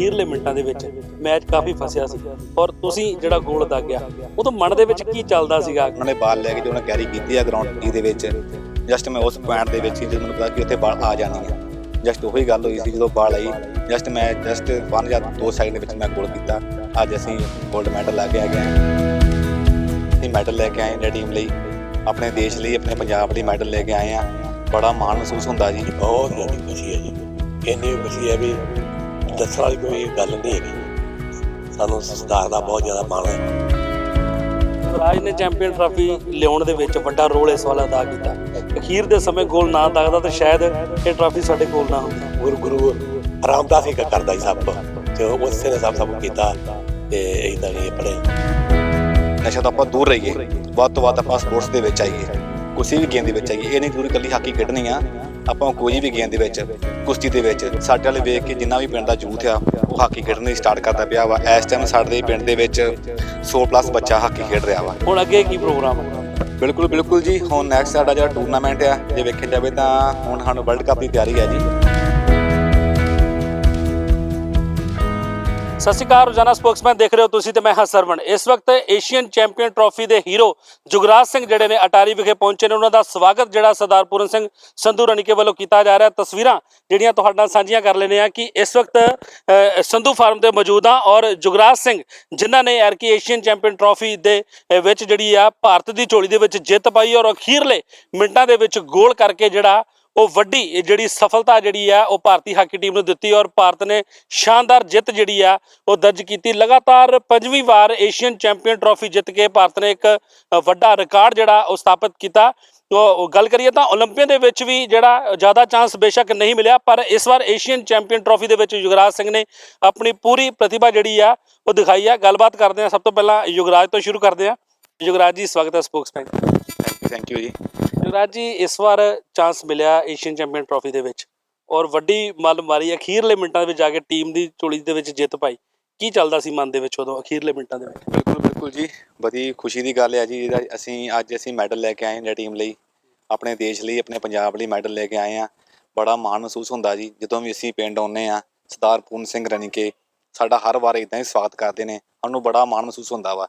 ਅਖੀਰਲੇ ਮਿੰਟਾਂ ਦੇ ਵਿੱਚ ਮੈਚ ਕਾਫੀ ਫਸਿਆ ਸੀ। ਔਰ ਤੁਸੀਂ ਜਿਹੜਾ ਗੋਲ ਦਾਗਿਆ ਉਦੋਂ ਮਨ ਦੇ ਵਿੱਚ ਕੀ ਚੱਲਦਾ ਸੀਗਾ? ਉਹਨਾਂ ਨੇ ਬਾਲ ਲੈ ਕੇ ਜੋ ਉਹਨਾਂ ਕੈਰੀ ਕੀਤੀ ਆ ਗਰਾਊਂਡ ਟੀ ਦੇ ਵਿੱਚ ਜਸਟ ਮੈਂ ਉਸ ਪੁਆਇੰਟ ਦੇ ਵਿੱਚ ਸੀ ਜਦੋਂ ਮੈਨੂੰ ਪਤਾ ਕਿ ਉੱਥੇ ਬਾਲ ਆ ਜਾਣੀ ਹੈ ਜਸਟ ਉਹੀ ਗੱਲ ਹੋਈ ਸੀ ਜਦੋਂ ਬਾਲ ਆਈ। ਜਸਟ ਮੈਂ ਜਸਟ 1 ਜਾਂ 2 ਸੈਕਿੰਡ ਦੇ ਵਿੱਚ ਮੈਂ ਗੋਲ ਕੀਤਾ। ਅੱਜ ਅਸੀਂ 골ਡ ਮੈਡਲ ਲੈ ਕੇ ਆ ਗਏ ਹਾਂ। ਅਸੀਂ ਮੈਡਲ ਲੈ ਕੇ ਆਏ ਇੰਡੀਆ ਟੀਮ ਲਈ। ਆਪਣੇ ਦੇਸ਼ ਲਈ ਆਪਣੇ ਪੰਜਾਬ ਲਈ ਮੈਡਲ ਲੈ ਕੇ ਆਏ ਆ ਬੜਾ ਮਾਣ ਮਹਿਸੂਸ ਹੁੰਦਾ ਜੀ। ਬਹੁਤ ਜ਼ਿਆਦਾ ਖੁਸ਼ੀ ਹੈ ਜੀ। ਇੰਨੀ ਖੁਸ਼ੀ ਹੈ ਵੀ ਦੱਸਣ ਵਾਲੀ ਕੋਈ ਗੱਲ ਨਹੀਂ ਹੈਗੀ। ਸਾਨੂੰ ਸਰਦਾਰ ਦਾ ਬਹੁਤ ਜ਼ਿਆਦਾ ਮਾਣ ਹੈ। ਰਾਜ ਨੇ ਚੈਂਪੀਅਨ ਟਰਾਫੀ ਲਿਆਉਣ ਦੇ ਵਿੱਚ ਵੱਡਾ ਰੋਲ ਇਸ ਵਾਲਾ ਅਦਾ ਕੀਤਾ। ਅਖੀਰ ਦੇ ਸਮੇਂ ਗੋਲ ਨਾ ਦਾਗਦਾ ਤਾਂ ਸ਼ਾਇਦ ਇਹ ਟਰਾਫੀ ਸਾਡੇ ਕੋਲ ਨਾ ਹੁੰਦੀ। ਗੁਰੂ ਗੁਰੂ ਰਾਮਦਾਸ ਹੀ ਕਰਦਾ ਸੀ ਸਭ ਤੇ ਉਸੇ ਨੇ ਸਭ ਸਭ ਕੀਤਾ ਤੇ ਇਦਾਂ ਨਹੀਂ ਪੜੇ ਨਸ਼ਾ ਤੋਂ ਆਪਾਂ ਦੂਰ ਰਹੀਏ। ਵੱਧ ਤੋਂ ਵੱਧ ਆਪਾਂ ਸਪੋਰਟਸ ਦੇ ਵਿੱਚ ਆਈਏ। ਕਿਸੇ ਵੀ ਗੇਮ ਦੇ ਵਿੱਚ ਆਈਏ। ਇਹ ਨਹੀਂ ਜ਼ਰੂਰੀ ਇਕੱਲੀ ਹਾਕੀ ਖੇਡਣੀ ਆ। ਆਪਾਂ ਕੋਈ ਵੀ ਗੇਮ ਦੇ ਵਿੱਚ ਕੁਸ਼ਤੀ ਦੇ ਵਿੱਚ ਸਾਡੇ ਵਾਲੇ ਵੇਖ ਕੇ ਜਿੰਨਾ ਵੀ ਪਿੰਡ ਦਾ ਯੂਥ ਆ ਉਹ ਹਾਕੀ ਖੇਡਣੀ ਸਟਾਰਟ ਕਰਦਾ ਪਿਆ ਵਾ। ਇਸ ਟਾਈਮ ਸਾਡੇ ਪਿੰਡ ਦੇ ਵਿੱਚ 100 ਪਲੱਸ ਬੱਚਾ ਹਾਕੀ ਖੇਡ ਰਿਹਾ ਵਾ। ਹੁਣ ਅੱਗੇ ਕੀ ਪ੍ਰੋਗਰਾਮ ਹੈ ਬਿਲਕੁਲ ਬਿਲਕੁਲ ਜੀ। ਹੁਣ ਨੈਕਸਟ ਸਾਡਾ ਜਿਹੜਾ ਟੂਰਨਾਮੈਂਟ ਆ ਜੇ ਵੇਖਿਆ ਜਾਵੇ ਤਾਂ ਹੁਣ ਸਾਨੂੰ ਵਰਲਡ ਕੱਪ ਦੀ ਤਿਆਰੀ ਹੈ ਜੀ। ਸਤਿ ਸ਼੍ਰੀ ਅਕਾਲ, ਰੋਜ਼ਾਨਾ ਸਪੋਕਸਮੈਨ ਦੇਖ ਰਹੇ ਹੋ ਤੁਸੀਂ ਤੇ ਮੈਂ ਹਾਂ ਸਰਵਣ। ਇਸ ਵਕਤ ਏਸ਼ੀਅਨ ਚੈਂਪੀਅਨ ਟਰਾਫੀ ਦੇ ਹੀਰੋ ਜੁਗਰਾਜ ਸਿੰਘ ਜਿਹੜੇ ਨੇ ਅਟਾਰੀ ਵਿਖੇ ਪਹੁੰਚੇ ਨੇ। ਉਹਨਾਂ ਦਾ ਸਵਾਗਤ ਜਿਹੜਾ ਸਰਦਾਰ ਪੂਰਨ ਸਿੰਘ ਸੰਧੂ ਰਣੀਕੇ ਵੱਲੋਂ ਕੀਤਾ ਜਾ ਰਿਹਾ। ਤਸਵੀਰਾਂ ਜਿਹੜੀਆਂ ਤੁਹਾਡੇ ਨਾਲ ਸਾਂਝੀਆਂ ਕਰ ਲੈਨੇ ਆ ਕਿ ਇਸ ਵਕਤ ਸੰਧੂ ਫਾਰਮ ਤੇ ਮੌਜੂਦ ਆ ਔਰ ਜੁਗਰਾਜ ਸਿੰਘ ਜਿਨ੍ਹਾਂ ਨੇ ਐਰਕੀ ਏਸ਼ੀਅਨ ਚੈਂਪੀਅਨ ਟਰਾਫੀ ਦੇ ਵਿੱਚ ਜਿਹੜੀ ਆ ਭਾਰਤ ਦੀ ਝੋਲੀ ਦੇ ਵਿੱਚ ਜਿੱਤ ਪਾਈ ਔਰ ਅਖੀਰਲੇ ਮਿੰਟਾਂ ਦੇ ਵਿੱਚ ਗੋਲ ਕਰਕੇ ਜਿਹੜਾ ਉਹ ਵੱਡੀ ਇਹ ਜਿਹੜੀ ਸਫਲਤਾ ਜਿਹੜੀ ਆ ਉਹ ਭਾਰਤੀ ਹਾਕੀ ਟੀਮ ਨੂੰ ਦਿੱਤੀ ਔਰ ਭਾਰਤ ਨੇ ਸ਼ਾਨਦਾਰ ਜਿੱਤ ਜਿਹੜੀ ਆ ਉਹ ਦਰਜ ਕੀਤੀ ਲਗਾਤਾਰ ਪੰਜਵੀਂ ਵਾਰ ਏਸ਼ੀਅਨ ਚੈਂਪੀਅਨ ਟਰਾਫੀ ਜਿੱਤ ਕੇ ਭਾਰਤ ਨੇ ਇੱਕ ਅ, ਵੱਡਾ ਰਿਕਾਰਡ ਜਿਹੜਾ ਉਹ ਸਥਾਪਿਤ ਕੀਤਾ ਤੋ ਉਹ ਗੱਲ ਕਰੀਏ ਤਾਂ 올림픽 ਦੇ ਵਿੱਚ ਵੀ ਜਿਹੜਾ ਜ਼ਿਆਦਾ ਚਾਂਸ ਬੇਸ਼ੱਕ ਨਹੀਂ ਮਿਲਿਆ ਪਰ ਇਸ ਵਾਰ ਏਸ਼ੀਅਨ ਚੈਂਪੀਅਨ ਟਰਾਫੀ ਦੇ ਵਿੱਚ ਯੁਵਰਾਜ ਸਿੰਘ ਨੇ ਆਪਣੀ ਪੂਰੀ ਪ੍ਰਤਿਭਾ ਜਿਹੜੀ ਆ ਉਹ ਦਿਖਾਈ ਆ ਗੱਲਬਾਤ ਕਰਦੇ ਆ ਸਭ ਤੋਂ ਪਹਿਲਾਂ ਯੁਵਰਾਜ ਤੋਂ ਸ਼ੁਰੂ ਕਰਦੇ ਆ ਯੁਵਰਾਜ ਜੀ ਸਵਾਗਤ ਹੈ ਸਪੋਕਸਮੈਨ ਥੈਂਕ ਯੂ ਜੀ। ਯੁਵਰਾਜ ਜੀ ਇਸ ਵਾਰ ਚਾਂਸ ਮਿਲਿਆ ਏਸ਼ੀਅਨ ਚੈਂਪੀਅਨ ਟਰਾਫੀ ਦੇ ਵਿੱਚ। ਔਰ ਵੱਡੀ ਮੱਲ ਮਾਰੀ ਅਖੀਰਲੇ ਮਿੰਟਾਂ ਦੇ ਵਿੱਚ ਜਾ ਕੇ ਟੀਮ ਦੀ ਝੋਲੀ ਦੇ ਵਿੱਚ ਜਿੱਤ ਪਾਈ। ਕੀ ਚੱਲਦਾ ਸੀ ਮਨ ਦੇ ਵਿੱਚ ਉਦੋਂ ਅਖੀਰਲੇ ਮਿੰਟਾਂ ਦੇ ਵਿੱਚ? ਬਿਲਕੁਲ ਬਿਲਕੁਲ ਜੀ। ਬੜੀ ਖੁਸ਼ੀ ਦੀ ਗੱਲ ਹੈ ਜੀ ਜਿਹੜਾ ਅਸੀਂ ਅੱਜ ਅਸੀਂ ਮੈਡਲ ਲੈ ਕੇ ਆਏ ਇੰਡੀਆ ਟੀਮ ਲਈ। ਆਪਣੇ ਦੇਸ਼ ਲਈ ਆਪਣੇ ਪੰਜਾਬ ਲਈ ਮੈਡਲ ਲੈ ਕੇ ਆਏ ਆ ਬੜਾ ਮਾਣ ਮਹਿਸੂਸ ਹੁੰਦਾ ਜੀ ਜਦੋਂ ਵੀ ਅਸੀਂ ਪਿੰਡ ਆਉਂਦੇ ਆ ਸਰਦਾਰ ਪੂਰਨ ਸਿੰਘ ਰਣੀਕੇ ਸਾਡਾ ਹਰ ਵਾਰ ਇਦਾਂ ਹੀ ਸਵਾਗਤ ਕਰਦੇ ਨੇ। ਸਾਨੂੰ ਬੜਾ ਮਾਣ ਮਹਿਸੂਸ ਹੁੰਦਾ ਵਾ।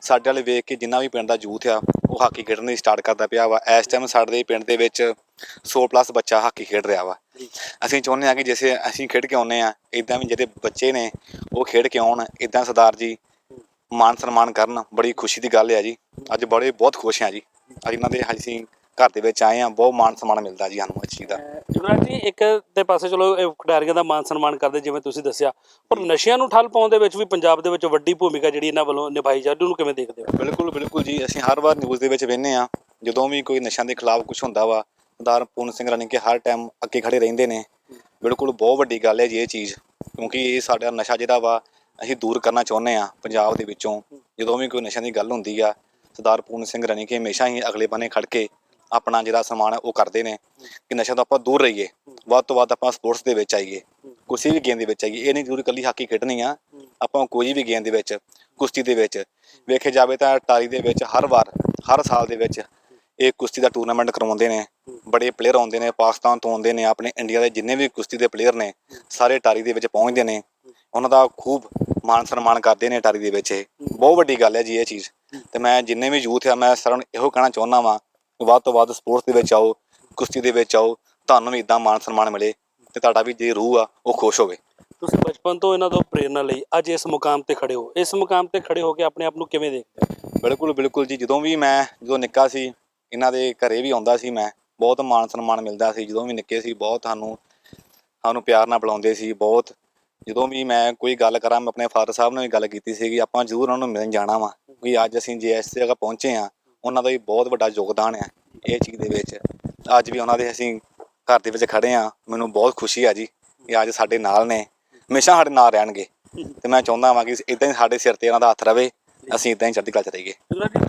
ਸਾਡੇ ਵਾਲੇ ਵੇਖ ਕੇ ਜਿੰਨਾ ਵੀ ਪਿੰਡ ਦਾ ਯੂਥ ਆ ਉਹ ਹਾਕੀ ਖੇਡਣੀ ਸਟਾਰਟ ਕਰਦਾ ਪਿਆ ਵਾ। ਇਸ ਟਾਈਮ ਸਾਡੇ ਪਿੰਡ ਦੇ ਵਿੱਚ 100 ਪਲੱਸ ਬੱਚਾ ਹਾਕੀ ਖੇਡ ਰਿਹਾ ਵਾ। ਅਸੀਂ ਚਾਹੁੰਦੇ ਆ ਕਿ ਜਿਵੇਂ ਅਸੀਂ ਖੇਡ ਕੇ ਆਉਂਦੇ ਆ ਇਦਾਂ ਵੀ ਜਿਹੜੇ ਬੱਚੇ ਨੇ ਉਹ ਖੇਡ ਕੇ ਆਉਣ। ਇਦਾਂ ਸਰਦਾਰ ਜੀ ਮਾਨ ਸਨਮਾਨ ਕਰਨ। ਬੜੀ ਖੁਸ਼ੀ ਦੀ ਗੱਲ ਹੈ ਜੀ। ਅੱਜ ਬੜੇ ਬਹੁਤ ਖੁਸ਼ ਹਾਂ ਜੀ। ਅੱਜ ਇਹਨਾਂ ਦੇ ਅਸੀਂ ਘਰ ਦੇ ਵਿੱਚ ਆਏ ਆ ਬਹੁਤ ਮਾਨ ਸਨਮਾਨ ਮਿਲਦਾ ਜੀ ਸਾਨੂੰ ਇਸ ਚੀਜ਼ ਦਾ। ਯੁਵਰਾਜ ਜੀ ਇੱਕ ਦੇ ਪਾਸੇ ਚਲੋ ਇਹ ਖਿਡਾਰੀਆਂ ਦਾ ਮਾਨ ਸਨਮਾਨ ਕਰਦੇ ਜਿਵੇਂ ਤੁਸੀਂ ਦੱਸਿਆ। ਪਰ ਨਸ਼ਿਆਂ ਨੂੰ ਠੱਲ ਪਾਉਣ ਦੇ ਵਿੱਚ ਵੀ ਪੰਜਾਬ ਦੇ ਵਿੱਚ ਵੱਡੀ ਭੂਮਿਕਾ ਜਿਹੜੀ ਇਹਨਾਂ ਵੱਲੋਂ ਨਿਭਾਈ ਜਾ ਰਹੀ ਉਹਨੂੰ ਕਿਵੇਂ ਦੇਖਦੇ ਹੋ? ਬਿਲਕੁਲ ਬਿਲਕੁਲ ਜੀ। ਅਸੀਂ ਹਰ ਵਾਰ ਨਿਊਜ਼ ਦੇ ਵਿੱਚ ਵੇਖਨੇ ਆ ਜਦੋਂ ਵੀ ਕੋਈ ਨਸ਼ਿਆਂ ਦੇ ਖਿਲਾਫ ਕੁਝ ਹੁੰਦਾ ਵਾ ਸਰਦਾਰ ਪੂਰਨ ਸਿੰਘ ਰਾਣੀ ਕੇ ਹਰ ਟਾਈਮ ਅੱਗੇ ਖੜੇ ਰਹਿੰਦੇ ਨੇ। ਬਿਲਕੁਲ ਬਹੁਤ ਵੱਡੀ ਗੱਲ ਹੈ ਜੀ ਇਹ ਚੀਜ਼ ਕਿਉਂਕਿ ਇਹ ਸਾਡਾ ਨਸ਼ਾ ਜਿਹੜਾ ਵਾ ਅਸੀਂ ਦੂਰ ਕਰਨਾ ਚਾਹੁੰਦੇ ਆ ਪੰਜਾਬ ਦੇ ਵਿੱਚੋਂ। ਜਦੋਂ ਵੀ ਕੋਈ ਨਸ਼ਿਆਂ ਦੀ ਗੱਲ ਹੁੰਦੀ ਆ ਸਰਦਾਰ ਪੂਰਨ ਸਿੰਘ ਰਾਣੀ ਕੇ ਹਮੇਸ਼ਾ ਹੀ ਅਗਲੇ ਬੰਨੇ ਖੜ ਕੇ ਆਪਣਾ ਜਿਹੜਾ ਸਨਮਾਨ ਹੈ ਉਹ ਕਰਦੇ ਨੇ ਕਿ ਨਸ਼ਾ ਤੋਂ ਆਪਾਂ ਦੂਰ ਰਹੀਏ। ਵੱਧ ਤੋਂ ਵੱਧ ਆਪਾਂ ਸਪੋਰਟਸ ਦੇ ਵਿੱਚ ਆਈਏ। ਕਿਸੇ ਵੀ ਗੇਮ ਦੇ ਵਿੱਚ ਆਈਏ। ਇਹ ਨਹੀਂ ਜ਼ਰੂਰੀ ਇਕੱਲੀ ਹਾਕੀ ਖੇਡਣੀ ਆ। ਆਪਾਂ ਕੋਈ ਵੀ ਗੇਮ ਦੇ ਵਿੱਚ, ਕੁਸ਼ਤੀ ਦੇ ਵਿੱਚ, ਵੇਖਿਆ ਜਾਵੇ ਤਾਂ ਟਾਰੀ ਦੇ ਵਿੱਚ ਹਰ ਵਾਰ, ਹਰ ਸਾਲ ਦੇ ਵਿੱਚ ਇਹ ਕੁਸ਼ਤੀ ਦਾ ਟੂਰਨਾਮੈਂਟ ਕਰਵਾਉਂਦੇ ਨੇ। ਬੜੇ ਪਲੇਅਰ ਆਉਂਦੇ ਨੇ, ਪਾਕਿਸਤਾਨ ਤੋਂ ਆਉਂਦੇ ਨੇ, ਆਪਣੇ ਇੰਡੀਆ ਦੇ ਜਿੰਨੇ ਵੀ ਕੁਸ਼ਤੀ ਦੇ ਪਲੇਅਰ ਨੇ, ਸਾਰੇ ਟਾਰੀ ਦੇ ਵਿੱਚ ਪਹੁੰਚਦੇ ਨੇ। ਉਹਨਾਂ ਦਾ ਖੂਬ ਮਾਨ ਸਨਮਾਨ ਕਰਦੇ ਨੇ ਟਾਰੀ ਦੇ ਵਿੱਚ ਇਹ। ਬਹੁਤ ਵੱਡੀ ਗੱਲ ਹੈ ਜੀ ਇਹ ਚੀਜ਼। ਤੇ ਮੈਂ ਜਿੰਨੇ ਵੀ ਯੂਥ ਆ, ਮੈਂ ਸਾਰਿਆਂ ਨੂੰ ਇਹੋ ਕਹਿਣਾ ਚਾਹੁੰਦਾ ਵਾਂ ਵੱਧ ਤੋਂ ਵੱਧ ਸਪੋਰਟਸ ਦੇ ਵਿੱਚ ਆਓ ਕੁਸ਼ਤੀ ਦੇ ਵਿੱਚ ਆਓ ਤੁਹਾਨੂੰ ਵੀ ਇਦਾਂ ਮਾਨ ਸਨਮਾਨ ਮਿਲੇ ਤੇ ਤੁਹਾਡਾ ਵੀ ਜੇ ਰੂਹ ਆ ਉਹ ਖੁਸ਼ ਹੋਵੇ। ਤੁਸੀਂ ਬਚਪਨ ਤੋਂ ਇਹਨਾਂ ਤੋਂ ਪ੍ਰੇਰਣਾ ਲਈ ਅੱਜ ਇਸ ਮੁਕਾਮ ਤੇ ਖੜੇ ਹੋ। ਇਸ ਮੁਕਾਮ ਤੇ ਖੜੇ ਹੋ ਕੇ ਆਪਣੇ ਆਪ ਨੂੰ ਕਿਵੇਂ ਦੇਖਦੇ ਹੋ? ਬਿਲਕੁਲ ਬਿਲਕੁਲ ਜੀ। ਜਦੋਂ ਵੀ ਮੈਂ ਜਦੋਂ ਨਿੱਕਾ ਸੀ ਇਹਨਾਂ ਦੇ ਘਰੇ ਵੀ ਆਉਂਦਾ ਸੀ ਮੈਂ ਬਹੁਤ ਮਾਣ ਸਨਮਾਨ ਮਿਲਦਾ ਸੀ। ਜਦੋਂ ਵੀ ਨਿੱਕੇ ਸੀ ਬਹੁਤ ਸਾਨੂੰ ਸਾਨੂੰ ਪਿਆਰ ਨਾਲ ਬੁਲਾਉਂਦੇ ਸੀ ਬਹੁਤ। ਜਦੋਂ ਵੀ ਮੈਂ ਕੋਈ ਗੱਲ ਕਰਾਂ ਮੈਂ ਆਪਣੇ ਫਾਦਰ ਸਾਹਿਬ ਨਾਲ ਵੀ ਗੱਲ ਕੀਤੀ ਸੀ ਕਿ ਆਪਾਂ ਜ਼ਰੂਰ ਉਹਨਾਂ ਨੂੰ ਮਿਲਣ ਜਾਣਾ ਵਾ ਕਿ ਅੱਜ ਅਸੀਂ ਜੇ ਇਸ ਜਗ੍ਹਾ ਪਹੁੰਚੇ ਆ ਉਹਨਾਂ ਦਾ ਵੀ ਬਹੁਤ ਵੱਡਾ ਯੋਗਦਾਨ ਹੈ ਇਹ ਚੀਜ਼ ਦੇ ਵਿੱਚ। ਅੱਜ ਵੀ ਉਹਨਾਂ ਦੇ ਅਸੀਂ ਘਰ ਦੇ ਵਿੱਚ ਖੜੇ ਆ ਮੈਨੂੰ ਬਹੁਤ ਖੁਸ਼ੀ ਆ ਜੀ ਕਿ ਅੱਜ ਸਾਡੇ ਨਾਲ ਨੇ। ਹਮੇਸ਼ਾ ਸਾਡੇ ਨਾਲ ਰਹਿਣਗੇ। ਤੇ ਮੈਂ ਚਾਹੁੰਦਾ ਹਾਂ ਕਿ ਇਦਾਂ ਹੀ ਸਾਡੇ ਸਿਰ ਤੇ ਇਹਨਾਂ ਦਾ ਹੱਥ ਰਵੇ। ਅਸੀਂ ਇਦਾਂ ਹੀ ਚੜ੍ਹਦੀ ਕਲਾ ਚ ਰਹੀਏ।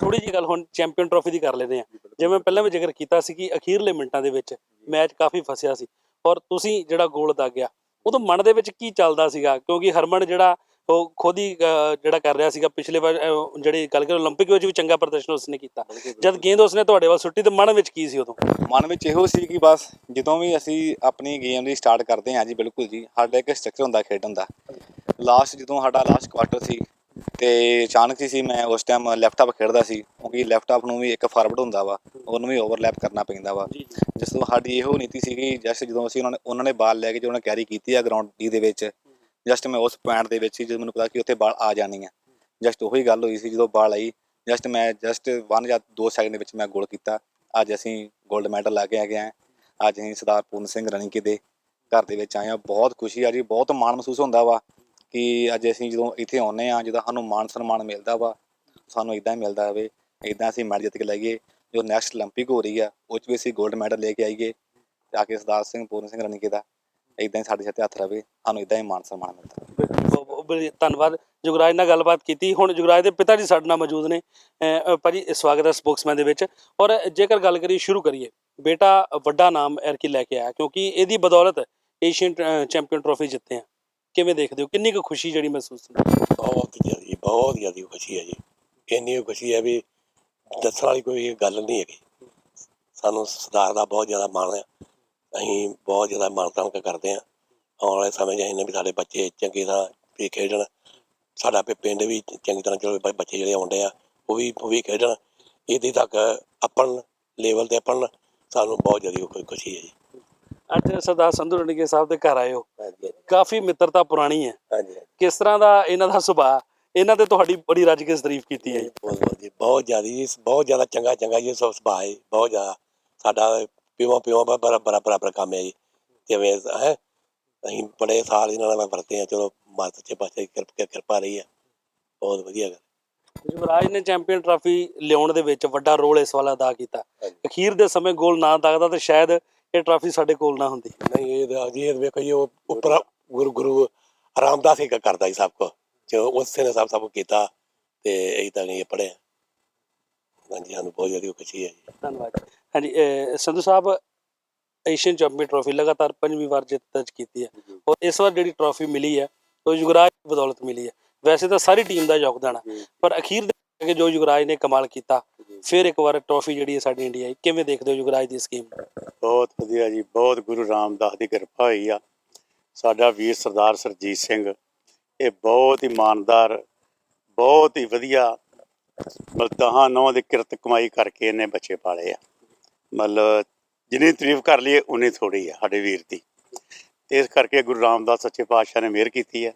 ਥੋੜੀ ਜੀ ਗੱਲ ਹੁਣ ਚੈਂਪੀਅਨ ਟਰੋਫੀ ਦੀ ਕਰ ਲੈਂਦੇ ਆ ਜਿਵੇਂ ਪਹਿਲਾਂ ਵੀ ਜ਼ਿਕਰ ਕੀਤਾ ਸੀ ਕਿ ਅਖੀਰਲੇ ਮਿੰਟਾਂ ਦੇ ਵਿੱਚ ਮੈਚ ਕਾਫੀ ਫਸਿਆ ਸੀ। ਔਰ ਤੁਸੀਂ ਜਿਹੜਾ ਗੋਲ ਦਾਗਿਆ ਉਦੋਂ ਮਨ ਦੇ ਵਿੱਚ ਕੀ ਚੱਲਦਾ ਸੀਗਾ? ਕਿਉਂਕਿ ਹਰਮਨ ਜਿਹੜਾ ਉਹ ਖੁਦ ਹੀ ਅਹ, ਜਿਹੜਾ ਕਰ ਰਿਹਾ ਸੀਗਾ ਪਿਛਲੇ ਵਾਰ ਅਹ, ਜਿਹੜੀ ਗੱਲ ਕਰ 올림픽 ਵਿੱਚ ਵੀ ਚੰਗਾ ਪ੍ਰਦਰਸ਼ਨ ਉਸਨੇ ਕੀਤਾ ਜਦ ਗੇਂਦ ਉਸਨੇ ਤੁਹਾਡੇ ਵੱਲ ਸੁੱਟੀ ਤੇ ਮਨ ਵਿੱਚ ਕੀ ਸੀ ਉਦੋਂ ਮਨ ਵਿੱਚ ਇਹੋ ਸੀ ਕਿ ਬਸ ਜਦੋਂ ਵੀ ਅਸੀਂ ਆਪਣੀ ਗੇਮ ਦੀ ਸਟਾਰਟ ਕਰਦੇ ਹਾਂ ਜੀ ਬਿਲਕੁਲ ਜੀ ਸਾਡਾ ਇੱਕ ਸਟਰਕਚਰ ਹੁੰਦਾ ਖੇਡਣ ਦਾ ਲਾਸਟ ਜਦੋਂ ਸਾਡਾ ਲਾਸਟ ਕੁਆਟਰ ਸੀ ਤੇ ਅਚਾਨਕ ਹੀ ਸੀ ਮੈਂ ਉਸ ਟਾਈਮ ਲੈਫਟ ਹਾਫ ਖੇਡਦਾ ਸੀ ਕਿਉਂਕਿ ਲੈਫਟ ਹਾਫ ਨੂੰ ਵੀ ਇੱਕ ਫਾਰਵਰਡ ਹੁੰਦਾ ਵਾ ਉਹਨੂੰ ਵੀ ਓਵਰਲੈਪ ਕਰਨਾ ਪੈਂਦਾ ਵਾ ਜੀ ਜਿਸ ਤੋਂ ਸਾਡੀ ਇਹੋ ਨੀਤੀ ਸੀ ਕਿ ਜਸਟ ਜਦੋਂ ਅਸੀਂ ਉਹਨਾਂ ਨੇ ਉਹਨਾਂ ਨੇ ਬਾਲ ਲੈ ਕੇ ਜੋ ਉਹਨਾਂ ਕੈਰੀ ਕੀਤੀ ਆ ਗਰਾਊਂਡ ਡੀ ਦੇ ਵਿੱਚ ਜਸਟ ਮੈਂ ਉਸ ਪੁਆਇੰਟ ਦੇ ਵਿੱਚ ਸੀ ਜਦੋਂ ਮੈਨੂੰ ਪਤਾ ਕਿ ਉੱਥੇ ਬਾਲ ਆ ਜਾਣੀ ਹੈ ਜਸਟ ਉਹੀ ਗੱਲ ਹੋਈ ਸੀ ਜਦੋਂ ਬਾਲ ਆਈ। ਜਸਟ ਮੈਂ ਜਸਟ 1 ਜਾਂ 2 ਸੈਕਿੰਡ ਦੇ ਵਿੱਚ ਮੈਂ ਗੋਲ ਕੀਤਾ। ਅੱਜ ਅਸੀਂ 골ਡ ਮੈਡਲ ਲੈ ਕੇ ਆ ਗਏ ਆ। ਅੱਜ ਅਸੀਂ ਸਰਦਾਰ ਪੂਰਨ ਸਿੰਘ ਰਣੀਕੇ ਦੇ ਘਰ ਦੇ ਵਿੱਚ ਆਏ ਆ। ਬਹੁਤ ਖੁਸ਼ੀ ਆ ਜੀ। ਬਹੁਤ ਮਾਣ ਮਹਿਸੂਸ ਹੁੰਦਾ ਵਾ ਕਿ ਅੱਜ ਅਸੀਂ ਜਦੋਂ ਇੱਥੇ ਆਉਨੇ ਆ, ਜਦੋਂ ਸਾਨੂੰ ਮਾਣ ਸਨਮਾਨ ਮਿਲਦਾ ਵਾ, ਸਾਨੂੰ ਇਦਾਂ ਹੀ ਮਿਲਦਾ ਹੋਵੇ ਇਦਾਂ ਅਸੀਂ ਮੈਡਲ ਜਿੱਤ ਕੇ ਲਾਈਏ ਜੋ ਨੈਕਸਟ 올림픽 ਹੋ ਰਹੀ ਆ ਉਹ ਚ ਵੀ ਅਸੀਂ 골ਡ ਮੈਡਲ ਲੈ ਕੇ ਆਈਏ। ਤਾਂ ਕਿ ਸਰਦਾਰ ਸਿੰਘ, ਪੂਰਨ ਸਿੰਘ ਰਣੀਕੇ ਦਾ। ਇਦਾਂ ਹੀ ਸਾਡੇ ਸਿਰ ਤੇ ਹੱਥ ਰਵੇ ਸਾਨੂੰ ਇਦਾਂ ਹੀ ਮਾਣ ਸਨਮਾਨ ਮਿਲਦਾ। ਬਹੁਤ- ਬਹੁਤ ਬੜੀ ਧੰਨਵਾਦ। ਜੁਗਰਾਜ ਨਾਲ ਗੱਲਬਾਤ ਕੀਤੀ। ਹੁਣ ਜੁਗਰਾਜ ਦੇ ਪਿਤਾ ਜੀ ਸਾਡੇ ਨਾਲ ਮੌਜੂਦ ਨੇ। ਅਹ, ਅਹ, ਭਾਜੀ ਸਵਾਗਤ ਹੈ ਸਪੋਕਸਮੈਨ ਦੇ ਵਿੱਚ। ਔਰ ਜੇਕਰ ਗੱਲ ਕਰੀਏ ਸ਼ੁਰੂ ਕਰੀਏ। ਬੇਟਾ ਵੱਡਾ ਨਾਮ ਐਰਕੀ ਲੈ ਕੇ ਆਇਆ ਕਿਉਂਕਿ ਇਹਦੀ ਬਦੌਲਤ ਏਸ਼ੀਅਨ ਚੈਂਪੀਅਨ ਟਰੋਫੀ ਜਿੱਤੇ ਆ। ਕਿਵੇਂ ਦੇਖਦੇ ਹੋ? ਕਿੰਨੀ ਕੁ ਖੁਸ਼ੀ ਜਿਹੜੀ ਮਹਿਸੂਸ ਹੁੰਦੀ ਹੈ? ਬਹੁਤ ਜ਼ਿਆਦਾ ਬਹੁਤ ਜ਼ਿਆਦਾ ਖੁਸ਼ੀ ਹੈ ਜੀ। ਇੰਨੀ ਖੁਸ਼ੀ ਹੈ ਵੀ ਦੱਸਣ ਵਾਲੀ ਕੋਈ ਗੱਲ ਨਹੀਂ ਹੈਗੀ। ਸਾਨੂੰ ਸਰਦਾਰ ਦਾ ਬਹੁਤ ਜ਼ਿਆਦਾ ਮਾਣ ਹੈ ਅਸੀਂ ਬਹੁਤ ਜ਼ਿਆਦਾ ਮਾਣ ਤਾਣ ਕਰਦੇ ਹਾਂ। ਆਉਣ ਵਾਲੇ ਸਮੇਂ 'ਚ ਅਸੀਂ ਨੇ ਵੀ ਸਾਡੇ ਬੱਚੇ ਚੰਗੀ ਤਰ੍ਹਾਂ ਵੀ ਖੇਡਣ। ਸਾਡਾ ਪਿ- ਪਿੰਡ ਵੀ ਚੰਗੀ ਤਰ੍ਹਾਂ ਚਲੋ ਬ- ਬੱਚੇ ਜਿਹੜੇ ਆਉਂਦੇ ਆ ਉਹ ਵੀ ਉਹ ਵੀ ਖੇਡਣ। ਇਹਦੇ ਤੱਕ ਆਪਣ ਲੈਵਲ ਤੇ ਆਪਣ ਸਾਨੂੰ ਬਹੁਤ ਜ਼ਿਆਦਾ ਖੁ- ਖੁਸ਼ੀ ਹੈ ਜੀ। ਅੱਜ ਸਰਦਾਰ ਸੰਧੂ ਰਣੀਕੇ ਸਾਹਿਬ ਦੇ ਘਰ ਆਏ ਹੋ ਹਾਂਜੀ। ਕਾਫੀ ਮਿੱਤਰਤਾ ਪੁਰਾਣੀ ਹੈ। ਹਾਂਜੀ। ਕਿਸ ਤਰ੍ਹਾਂ ਦਾ ਇਹਨਾਂ ਦਾ ਸੁਭਾਅ? ਇਹਨਾਂ ਤੇ ਤੁਹਾਡੀ ਬੜੀ ਰੱਜ ਕੇ ਤਾਰੀਫ ਕੀਤੀ ਹੈ ਜੀ। ਬਹੁਤ ਬਹੁਤ ਜੀ ਬਹੁਤ ਜ਼ਿਆਦਾ ਜੀ ਬਹੁਤ ਜ਼ਿਆਦਾ ਚੰਗਾ ਚੰਗਾ ਜੀ ਸਭ ਸੁਭਾਅ ਹੈ। ਬਹੁਤ ਜ਼ਿਆਦਾ ਸਾਡਾ ਪਿਓ ਪਿਓ ਬਰਾਬਰ ਬਰਾਬਰ ਕੰਮ ਹੈ ਜੀ। ਜਿਵੇਂ ਹੈ? ਅਸੀਂ ਬੜੇ ਸਾਲ ਇਹਨਾਂ ਨਾਲ ਵਰਤੇ ਆ ਚਲੋ ਮਾਤਾ ਪਾਤਸ਼ਾਹ ਦੀ ਕਿਰਪਾ ਕਿਰਪਾ ਰਹੀ ਹੈ ਬਹੁਤ ਵਧੀਆ ਗੱਲ। ਯੁਵਰਾਜ ਨੇ ਚੈਂਪੀਅਨ ਟਰਾਫੀ ਲਿਆਉਣ ਦੇ ਵਿੱਚ ਵੱਡਾ ਰੋਲ ਇਸ ਵਾਲਾ ਅਦਾ ਕੀਤਾ। ਅਖੀਰ ਦੇ ਸਮੇਂ ਗੋਲ ਨਾ ਦਾਗਦਾ ਤੇ ਸ਼ਾਇਦ ਇਹ ਟਰਾਫੀ ਸਾਡੇ ਕੋਲ ਨਾ ਹੁੰਦੀ। ਨਹੀਂ ਇਹ ਤਾਂ ਜੀ ਇਹ ਵੇਖੋ ਜੀ ਉਹ ਉੱਪਰ ਗੁਰੂ ਗੁਰੂ ਰਾਮਦਾਸ ਹੀ ਕਰਦਾ ਜੀ ਸਭ ਕੁਛ। ਜੋ ਉਸੇ ਨੇ ਸਭ ਸਭ ਕੀਤਾ ਤੇ ਅਸੀਂ ਤਾਂ ਨਹੀਂ ਪੜਿਆ ਹਾਂਜੀ ਸਾਨੂੰ ਬਹੁਤ ਜ਼ਿਆਦਾ ਖੁਸ਼ੀ ਹੈ ਜੀ। ਧੰਨਵਾਦ। ਹਾਂਜੀ ਅਹ ਸੰਧੂ ਸਾਹਿਬ ਏਸ਼ੀਅਨ ਚੈਂਪੀਅਨ ਟਰਾਫੀ ਲਗਾਤਾਰ ਪੰਜਵੀਂ ਵਾਰ ਜਿੱਤ ਦਰਜ ਕੀਤੀ ਹੈ ਔਰ ਇਸ ਵਾਰ ਜਿਹੜੀ ਟਰਾਫੀ ਮਿਲੀ ਹੈ ਉਹ ਯੁਵਰਾਜ ਦੀ ਬਦੌਲਤ ਮਿਲੀ ਹੈ। ਵੈਸੇ ਤਾਂ ਸਾਰੀ ਟੀਮ ਦਾ ਯੋਗਦਾਨ ਹੈ ਪਰ ਅਖੀਰ ਦੇ ਜੋ ਯੁਵਰਾਜ ਨੇ ਕਮਾਲ ਕੀਤਾ ਫਿਰ ਇੱਕ ਵਾਰ ਟਰਾਫੀ ਜਿਹੜੀ ਹੈ ਸਾਡੀ ਇੰਡੀਆ ਦੀ ਕਿਵੇਂ ਦੇਖਦੇ ਹੋ ਯੁਵਰਾਜ ਦੀ ਸਕੀਮ? ਬਹੁਤ ਵਧੀਆ ਜੀ ਬਹੁਤ ਗੁਰੂ ਰਾਮਦਾਸ ਦੀ ਕਿਰਪਾ ਹੋਈ ਆ। ਸਾਡਾ ਵੀਰ ਸਰਦਾਰ ਸਰਜੀਤ ਸਿੰਘ ਇਹ ਬਹੁਤ ਹੀ ਇਮਾਨਦਾਰ ਬਹੁਤ ਹੀ ਵਧੀਆ ਮਲਤਾਹਾਂ ਨੌ ਦੀ ਕਿਰਤ ਕਮਾਈ ਕਰਕੇ ਇਹਨੇ ਬੱਚੇ ਪਾਲੇ ਆ। ਮਤਲਬ ਜਿੰਨੀ ਤਾਰੀਫ ਕਰ ਲਈਏ ਉਨੀ ਥੋੜੀ ਆ ਸਾਡੇ ਵੀਰ ਦੀ। ਤੇ ਇਸ ਕਰਕੇ ਗੁਰੂ ਰਾਮਦਾਸ ਸੱਚੇ ਪਾਤਸ਼ਾਹ ਨੇ ਮਿਹਰ ਕੀਤੀ ਹੈ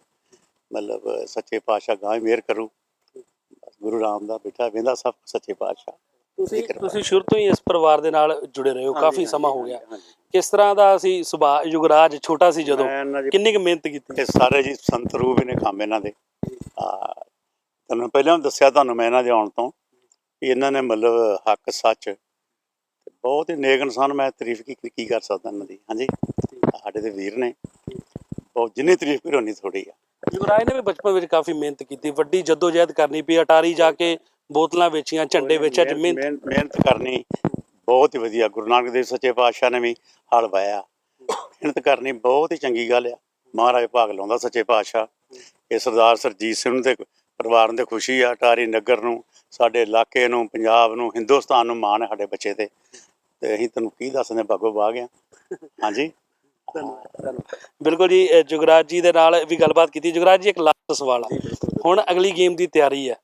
ਮਤਲਬ ਸੱਚੇ ਪਾਤਸ਼ਾਹ ਗਾਂ ਮਿਹਰ ਕਰੂ। ਗੁਰੂ ਰਾਮਦਾਸ ਬੇਟਾ ਵੇਂਦਾ ਸਭ ਸੱਚੇ ਪਾਤਸ਼ਾਹ। ਤੁਸੀਂ। ਤੁਸੀਂ ਸ਼ੁਰੂ ਤੋਂ ਹੀ ਇਸ ਪਰਿਵਾਰ ਦੇ ਨਾਲ ਜੁੜੇ ਰਹੇ ਹੋ ਕਾਫੀ ਸਮਾਂ ਹੋ ਗਿਆ। ਕਿਸ ਤਰ੍ਹਾਂ ਦਾ ਸੀ ਸੁਭਾਅ ਯੁਵਰਾਜ ਛੋਟਾ ਸੀ ਜਦੋਂ? ਕਿੰਨੀ ਕੁ ਮਿਹਨਤ ਕੀਤੀ? ਇਹ ਸਾਰੇ ਜੀ ਸੰਤ ਰੂਪ ਨੇ ਕੰਮ ਇਹਨਾਂ ਦੇ। ਤੁਹਾਨੂੰ ਪਹਿਲਾਂ ਵੀ ਦੱਸਿਆ ਤੁਹਾਨੂੰ ਮੈਂ ਇਹਨਾਂ ਦੇ ਆਉਣ ਤੋਂ ਵੀ ਇਹਨਾਂ ਨੇ ਮਤਲਬ ਹੱਕ ਸੱਚ ਤੇ ਬਹੁਤ ਹੀ ਨੇਕ ਇਨਸਾਨ ਮੈਂ ਤਾਰੀਫ ਕੀ ਕੀ ਕਰ ਸਕਦਾ ਇਹਨਾਂ ਦੀ ਹਾਂਜੀ? ਸਾਡੇ ਦੇ ਵੀਰ ਨੇ। ਬਹੁਤ ਜਿੰਨੀ ਤਾਰੀਫ ਕਰੋ ਉਨੀ ਥੋੜੀ ਆ। ਯੁਵਰਾਜ ਨੇ ਵੀ ਬਚਪਨ ਵਿੱਚ ਕਾਫੀ ਮਿਹਨਤ ਕੀਤੀ ਵੱਡੀ ਜਦੋਜਹਿਦ ਕਰਨੀ ਪਈ ਅਟਾਰੀ ਜਾ ਕੇ ਬੋਤਲਾਂ ਵੇਚੀਆਂ ਝੰਡੇ ਵੇਚਿਆ ਅੱਜ ਮਿਹਨਤ ਮਿਹਨਤ ਕਰਨੀ ਬਹੁਤ ਹੀ ਵਧੀਆ ਗੁਰੂ ਨਾਨਕ ਦੇਵ ਸੱਚੇ ਪਾਤਸ਼ਾਹ ਨੇ ਵੀ ਹਲ ਵਾਇਆ। ਮਿਹਨਤ ਕਰਨੀ ਬਹੁਤ ਹੀ ਚੰਗੀ ਗੱਲ ਆ। ਮਹਾਰਾਜ ਭਾਗ ਲਾਉਂਦਾ ਸੱਚੇ ਪਾਤਸ਼ਾਹ। ਇਹ ਸਰਦਾਰ ਸਰਜੀਤ ਸਿੰਘ ਤੇ ਪਰਿਵਾਰ ਨੂੰ ਤੇ ਖੁਸ਼ੀ ਆ ਟਾਰੀ ਨਗਰ ਨੂੰ ਸਾਡੇ ਇਲਾਕੇ ਨੂੰ ਪੰਜਾਬ ਨੂੰ ਹਿੰਦੁਸਤਾਨ ਨੂੰ ਮਾਣ ਹੈ ਸਾਡੇ ਬੱਚੇ ਤੇ ਤੇ ਅਸੀਂ ਤੈਨੂੰ ਕੀ ਦੱਸਦੇ ਬਾਗੋ ਬਾਗ ਆ ਹਾਂਜੀ ਬਿਲਕੁਲ ਜੀ ਅਹ ਜੁਗਰਾਜ ਜੀ ਦੇ ਨਾਲ ਵੀ ਗੱਲਬਾਤ ਕੀਤੀ ਜੁਗਰਾਜ ਜੀ ਇੱਕ ਲਾਸਟ ਸਵਾਲ ਆ ਹੁਣ ਅਗਲੀ ਗੇਮ ਦੀ ਤਿਆਰੀ ਹੈ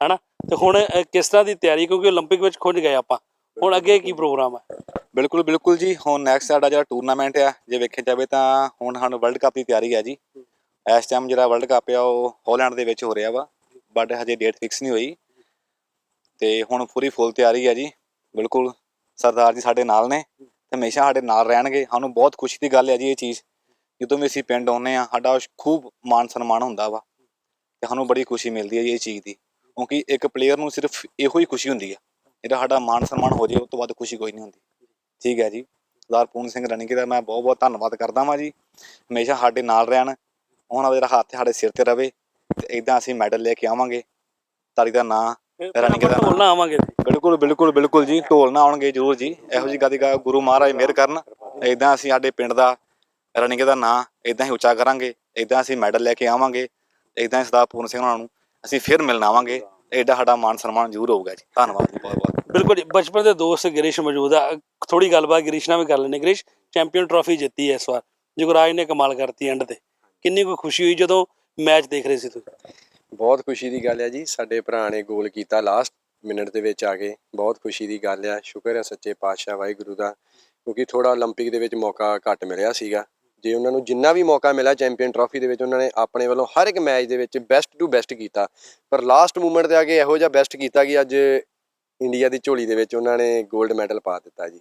ਹਨਾ ਤੇ ਹੁਣ ਅਹ, ਕਿਸ ਤਰ੍ਹਾਂ ਦੀ ਤਿਆਰੀ ਕਿਉਂਕਿ 올림픽 ਵਿੱਚ ਖੁੱਝ ਗਏ ਆਪਾਂ ਹੁਣ ਅੱਗੇ ਕੀ ਪ੍ਰੋਗਰਾਮ ਹੈ ਬਿਲਕੁਲ ਬਿਲਕੁਲ ਜੀ ਹੁਣ ਨੈਕਸਟ ਸਾਡਾ ਜਿਹੜਾ ਟੂਰਨਾਮੈਂਟ ਆ ਜੇ ਵੇਖਿਆ ਜਾਵੇ ਤਾਂ ਹੁਣ ਸਾਨੂੰ ਵਰਲਡ ਕੱਪ ਦੀ ਤਿਆਰੀ ਹੈ ਜੀ ਇਸ ਟਾਈਮ ਜਿਹੜਾ ਵਰਲਡ ਕੱਪ ਆ ਉਹ ਹਾਲੈਂਡ ਦੇ ਵਿੱਚ ਹੋ ਰਿਹਾ ਵਾ ਬਟ ਹਜੇ ਡੇਟ ਫਿਕਸ ਨਹੀਂ ਹੋਈ। ਤੇ ਹੁਣ ਪੂਰੀ ਫੁੱਲ ਤਿਆਰੀ ਹੈ ਜੀ। ਬਿਲਕੁਲ ਸਰਦਾਰ ਜੀ ਸਾਡੇ ਨਾਲ ਨੇ ਤੇ ਹਮੇਸ਼ਾ ਸਾਡੇ ਨਾਲ ਰਹਿਣਗੇ। ਸਾਨੂੰ ਬਹੁਤ ਖੁਸ਼ੀ ਦੀ ਗੱਲ ਹੈ ਜੀ ਇਹ ਚੀਜ਼। ਜਦੋਂ ਵੀ ਅਸੀਂ ਪਿੰਡ ਆਉਂਦੇ ਆ ਸਾਡਾ ਖੂਬ ਮਾਨ ਸਨਮਾਨ ਹੁੰਦਾ ਵਾ। ਤੇ ਸਾਨੂੰ ਬੜੀ ਖੁਸ਼ੀ ਮਿਲਦੀ ਹੈ ਜੀ ਇਹ ਚੀਜ਼ ਦੀ। ਕਿਉਂਕਿ ਇੱਕ ਪਲੇਅਰ ਨੂੰ ਸਿਰਫ ਇਹੋ ਹੀ ਖੁਸ਼ੀ ਹੁੰਦੀ ਆ। ਜਿਹੜਾ ਸਾਡਾ ਮਾਨ ਸਨਮਾਨ ਹੋ ਜੇ ਉਸ ਤੋਂ ਬਾਅਦ ਖੁਸ਼ੀ ਕੋਈ ਨਹੀਂ ਹੁੰਦੀ। ਠੀਕ ਹੈ ਜੀ। ਸਰਦਾਰ ਪੂਰਨ ਸਿੰਘ ਰਣੀਕੇ ਦਾ ਮੈਂ ਬਹੁਤ ਬਹੁਤ ਧੰਨਵਾਦ ਕਰਦਾ ਵਾਂ ਜੀ। ਹਮੇਸ਼ਾ ਸਾਡੇ ਨਾਲ ਰਹਿਣ। ਉਹਨਾਂ ਦਾ ਜਿਹੜਾ ਹੱਥ ਸਾਡੇ ਸਿਰ ਤੇ ਰਵੇ। ਇਦਾਂ ਅਸੀਂ ਮੈਡਲ ਲੈ ਕੇ ਆਵਾਂਗੇ। ਤਾਰੀ ਦਾ ਨਾਂ ਰਣੀਕੇ ਦਾ ਨਾ। ਆਵਾਂਗੇ ਬਿਲਕੁਲ ਬਿਲਕੁਲ ਬਿਲਕੁਲ ਜੀ ਢੋਲ ਨਾ ਆਉਣਗੇ ਜਰੂਰ ਜੀ। ਇਹੋ ਜੀ ਗੱਲ ਦਾ ਗੁਰੂ ਮਹਾਰਾਜ ਮਿਹਰ ਕਰਨ। ਇਦਾਂ ਅਸੀਂ ਸਾਡੇ ਪਿੰਡ ਦਾ ਰਣੀਕੇ ਦਾ ਨਾਂ ਇਦਾਂ ਹੀ ਉੱਚਾ ਕਰਾਂਗੇ। ਇਦਾਂ ਅਸੀਂ ਮੈਡਲ ਲੈ ਕੇ ਆਵਾਂਗੇ। ਇਦਾਂ ਹੀ ਸਰਦਾਰ ਪੂਰਨ ਸਿੰਘ ਹੋਣਾ ਨੂੰ ਅਸੀਂ ਫਿਰ ਮਿਲਣ ਆਵਾਂਗੇ। ਐਡਾ ਸਾਡਾ ਮਾਨ ਸਨਮਾਨ ਜ਼ਰੂਰ ਹੋਊਗਾ ਜੀ। ਧੰਨਵਾਦ ਜੀ ਬਹੁਤ ਬਹੁਤ। ਬਿਲਕੁਲ ਜੀ, ਬਚਪਨ ਦੇ ਦੋਸਤ ਗਿਰੀਸ਼ ਮੌਜੂਦ ਆ। ਥੋੜੀ ਗੱਲਬਾਤ ਗਿਰੀਸ਼ ਨਾਲ ਵੀ ਕਰ ਲੈਣੇ ਗਿਰੀਸ਼ ਚੈਂਪੀਅਨ ਟਰਾਫੀ ਜਿੱਤੀ ਹੈ ਇਸ ਵਾਰ। ਜੁਗਰਾਜ ਨੇ ਕਮਾਲ ਕਰਤੀ ਐਂਡ ਤੇ। ਕਿੰਨੀ ਕੁ ਖੁਸ਼ੀ ਹੋਈ ਜਦੋਂ ਮੈਚ ਦੇਖ ਰਹੇ ਸੀ ਤੁਸੀਂ ਬਹੁਤ ਖੁਸ਼ੀ ਦੀ ਗੱਲ ਹੈ ਜੀ, ਸਾਡੇ ਭਰਾ ਨੇ ਗੋਲ ਕੀਤਾ ਲਾਸਟ ਮਿੰਟ ਦੇ ਵਿੱਚ ਆ ਕੇ, ਬਹੁਤ ਖੁਸ਼ੀ ਦੀ ਗੱਲ ਹੈ, ਸ਼ੁਕਰ ਹੈ ਸੱਚੇ ਪਾਤਸ਼ਾਹ ਵਾਹਿਗੁਰੂ ਦਾ, ਕਿਉਂਕਿ ਥੋੜਾ 올림픽 ਦੇ ਵਿੱਚ ਮੌਕਾ ਘੱਟ ਮਿਲਿਆ ਸੀਗਾ। ਜੇ ਉਹਨਾਂ ਨੂੰ ਜਿੰਨਾ ਵੀ ਮੌਕਾ ਮਿਲਿਆ ਚੈਂਪੀਅਨ ਟਰੋਫੀ ਦੇ ਵਿੱਚ, ਉਹਨਾਂ ਨੇ ਆਪਣੇ ਵੱਲੋਂ ਹਰ ਇੱਕ ਮੈਚ ਦੇ ਵਿੱਚ ਬੈਸਟ ਟੂ ਬੈਸਟ ਕੀਤਾ। ਪਰ ਲਾਸਟ ਮੂਮੈਂਟ ਤੇ ਆ ਕੇ ਇਹੋ ਜਿਹਾ ਬੈਸਟ ਕੀਤਾ ਕਿ ਅੱਜ ਇੰਡੀਆ ਦੀ ਝੋਲੀ ਦੇ ਵਿੱਚ ਉਹਨਾਂ ਨੇ 골ਡ ਮੈਡਲ ਪਾ ਦਿੱਤਾ ਜੀ।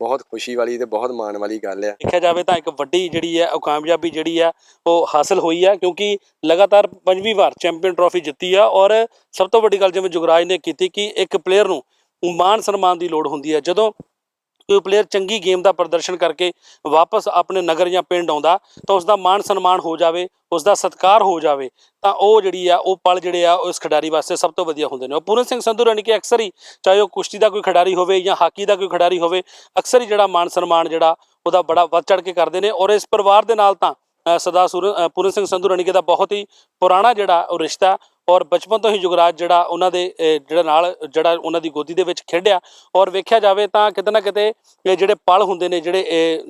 ਬਹੁਤ ਖੁਸ਼ੀ ਵਾਲੀ ਤੇ ਬਹੁਤ ਮਾਣ ਵਾਲੀ ਗੱਲ ਹੈ ਦੇਖਿਆ ਜਾਵੇ ਤਾਂ ਇੱਕ ਵੱਡੀ ਜਿਹੜੀ ਹੈ ਉਹ ਕਾਮਯਾਬੀ ਜਿਹੜੀ ਹੈ ਉਹ ਹਾਸਲ ਹੋਈ ਹੈ ਕਿਉਂਕਿ ਲਗਾਤਾਰ ਪੰਜਵੀਂ ਵਾਰ ਚੈਂਪੀਅਨ ਟਰਾਫੀ ਜਿੱਤੀ ਆ ਔਰ ਸਭ ਤੋਂ ਵੱਡੀ ਗੱਲ ਜਿਵੇਂ ਜੁਗਰਾਜ ਨੇ ਕੀਤੀ ਕਿ ਇੱਕ ਪਲੇਅਰ ਨੂੰ ਮਾਨ ਸਨਮਾਨ ਦੀ ਲੋੜ ਹੁੰਦੀ ਹੈ ਜਦੋਂ ਕੋਈ ਪਲੇਅਰ ਚੰਗੀ ਗੇਮ ਦਾ ਪ੍ਰਦਰਸ਼ਨ ਕਰਕੇ ਵਾਪਸ ਆਪਣੇ ਨਗਰ ਜਾਂ ਪਿੰਡ ਆਉਂਦਾ ਤਾਂ ਉਸ ਦਾ ਮਾਨ ਸਨਮਾਨ ਹੋ ਜਾਵੇ ਉਸ ਦਾ ਸਤਿਕਾਰ ਹੋ ਜਾਵੇ, ਤਾਂ ਉਹ ਜਿਹੜੀ ਆ, ਉਹ ਪਲ ਜਿਹੜੇ ਆ ਉਸ ਖਿਡਾਰੀ ਵਾਸਤੇ ਸਭ ਤੋਂ ਵਧੀਆ ਹੁੰਦੇ ਨੇ। ਉਹ ਪੂਰਨ ਸਿੰਘ ਸੰਧੂ ਰਾਣੀ ਕਿ ਅਕਸਰ ਹੀ ਚਾਹੇ ਉਹ ਕੁਸ਼ਤੀ ਦਾ ਕੋਈ ਖਿਡਾਰੀ ਹੋਵੇ ਜਾਂ ਹਾਕੀ ਦਾ ਕੋਈ ਖਿਡਾਰੀ ਹੋਵੇ, ਅਕਸਰ ਹੀ ਜਿਹੜਾ ਮਾਣ ਸਨਮਾਨ ਜਿਹੜਾ ਉਹਦਾ ਬੜਾ ਵੱਧ ਚੜ ਕੇ ਕਰਦੇ ਨੇ ਔਰ ਇਸ ਪਰਿਵਾਰ ਦੇ ਨਾਲ ਤਾਂ ਅ, ਸਰਦਾਰ ਸੂਰ- ਪੂਰਨ ਸਿੰਘ ਸੰਧੂ ਰਣੀਕੇ ਦਾ ਬਹੁਤ ਹੀ ਪੁਰਾਣਾ ਜਿਹੜਾ ਉਹ ਰਿਸ਼ਤਾ ਔਰ ਬਚਪਨ ਤੋਂ ਹੀ ਜੁਗਰਾਜ ਜਿਹੜਾ ਉਹਨਾਂ ਦੇ ਜਿਹੜਾ ਨਾਲ ਜਿਹੜਾ ਉਹਨਾਂ ਦੀ ਗੋਦੀ ਦੇ ਵਿੱਚ ਖੇਡਿਆ ਔਰ ਵੇਖਿਆ ਜਾਵੇ ਤਾਂ ਕਿਤੇ ਨਾ ਕਿਤੇ ਇਹ ਜਿਹੜੇ ਪਲ ਹੁੰਦੇ ਨੇ ਜਿਹੜੇ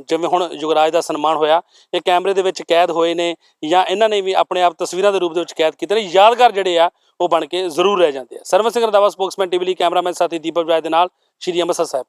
ਜਿਵੇਂ ਹੁਣ ਜੁਗਰਾਜ ਦਾ ਸਨਮਾਨ ਹੋਇਆ ਇਹ ਕੈਮਰੇ ਦੇ ਵਿੱਚ ਕੈਦ ਹੋਏ ਨੇ ਜਾਂ ਇਹਨਾਂ ਨੇ ਵੀ ਆਪਣੇ ਆਪ ਤਸਵੀਰਾਂ ਦੇ ਰੂਪ ਦੇ ਵਿੱਚ ਕੈਦ ਕੀਤੇ ਨੇ ਯਾਦਗਾਰ ਜਿਹੜੇ ਆ ਉਹ ਬਣ ਕੇ ਜ਼ਰੂਰ ਰਹਿ ਜਾਂਦੇ ਆ। ਸਰਵਨ ਸਿੰਘ ਰੰਧਾਵਾ ਸਪੋਕਸਮੈਨ ਟੀਵੀ ਲਈ ਕੈਮਰਾਮੈਨ ਸਾਥੀ ਦੀਪਕ ਰਾਏ ਦੇ ਨਾਲ ਸ਼੍ਰੀ ਅੰਮ੍ਰਿਤਸਰ ਸਾਹਿਬ।